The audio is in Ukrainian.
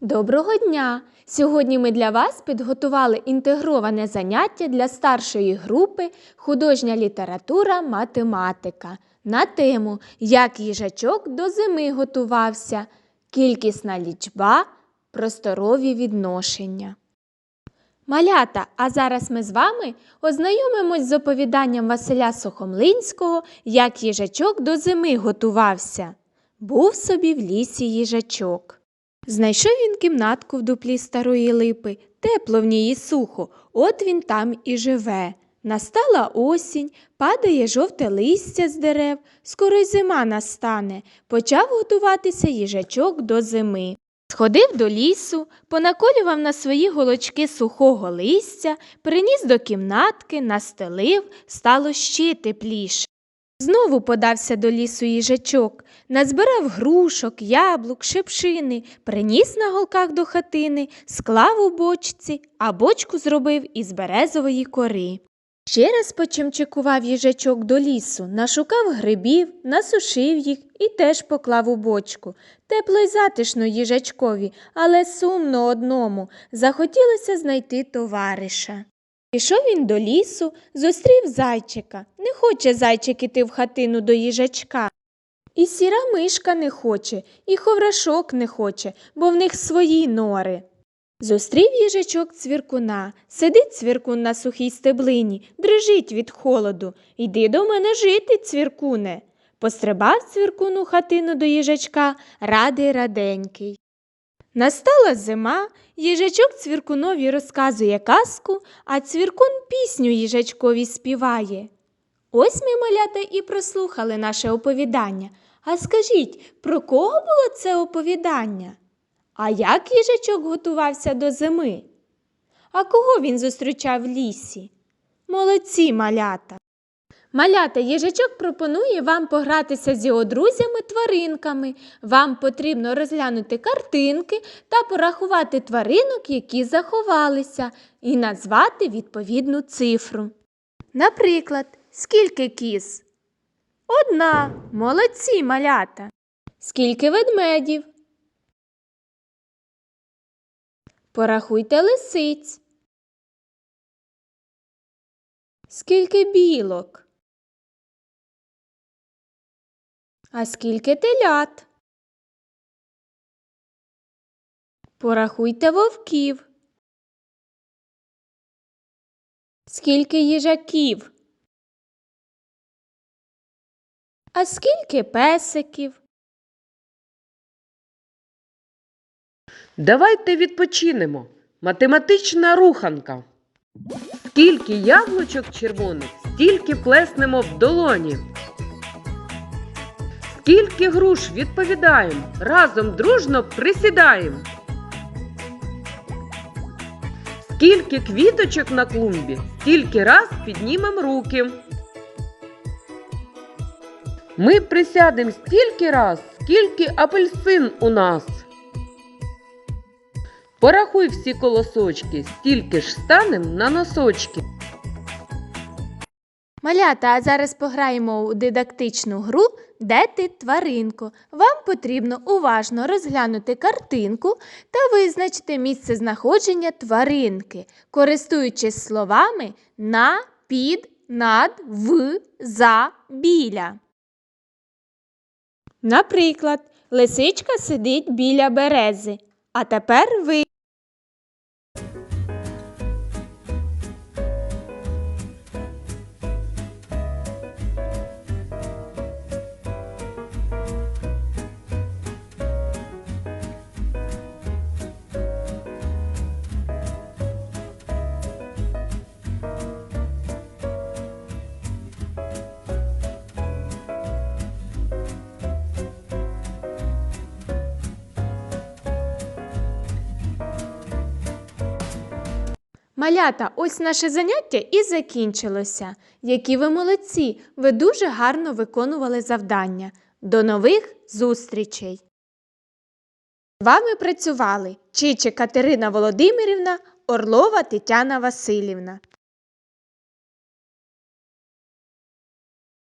Доброго дня! Сьогодні ми для вас підготували інтегроване заняття для старшої групи художня література математика на тему Як їжачок до зими готувався, кількісна лічба, просторові відношення. Малята, а зараз ми з вами ознайомимось з оповіданням Василя Сухомлинського Як їжачок до зими готувався. Був собі в лісі їжачок. Знайшов він кімнатку в дуплі старої липи, тепло в ній і сухо, от він там і живе. Настала осінь, падає жовте листя з дерев, скоро й зима настане. Почав готуватися їжачок до зими. Сходив до лісу, понаколював на свої голочки сухого листя, приніс до кімнатки, настелив, стало ще тепліше. Знову подався до лісу їжачок, назбирав грушок, яблук, шипшини, приніс на голках до хатини, склав у бочці, а бочку зробив із березової кори. Ще раз почимчикував їжачок до лісу, нашукав грибів, насушив їх і теж поклав у бочку. Тепло й затишно їжачкові, але сумно одному. Захотілося знайти товариша. Пішов він до лісу, зустрів зайчика. Не хоче зайчик іти в хатину до їжачка. І сіра мишка не хоче, і ховрашок не хоче, бо в них свої нори. Зустрів їжачок цвіркуна. Сидить цвіркун на сухій стеблині, дрижить від холоду. Йди до мене жити, цвіркуне. Пострибав цвіркун у хатину до їжачка, радий раденький. Настала зима, їжачок цвіркунові розказує казку, а цвіркун пісню їжачкові співає. Ось ми, малята, і прослухали наше оповідання. А скажіть, про кого було це оповідання? А як їжачок готувався до зими? А кого він зустрічав в лісі? Молодці малята! Малята, їжачок пропонує вам погратися з його друзями-тваринками. Вам потрібно розглянути картинки та порахувати тваринок, які заховалися, і назвати відповідну цифру. Наприклад, скільки кіз? Одна. Молодці малята. Скільки ведмедів? Порахуйте лисиць. Скільки білок? А скільки телят? Порахуйте вовків. Скільки їжаків? А скільки песиків? Давайте відпочинемо. Математична руханка. Скільки яблучок червоних, стільки плеснемо в долоні. Скільки груш відповідаємо, разом дружно присідаємо. Скільки квіточок на клумбі, стільки раз піднімемо руки. Ми присядемо стільки раз, скільки апельсин у нас. Порахуй всі колосочки, стільки ж станем на носочки. Малята, а зараз пограємо у дидактичну гру Де ти тваринко? Вам потрібно уважно розглянути картинку та визначити місце знаходження тваринки, користуючись словами на, під, над, в, за, біля. Наприклад, лисичка сидить біля берези. А тепер ви. Малята, ось наше заняття і закінчилося. Які ви молодці! Ви дуже гарно виконували завдання. До нових зустрічей! З вами працювали Чиче Катерина Володимирівна, Орлова Тетяна Васильівна.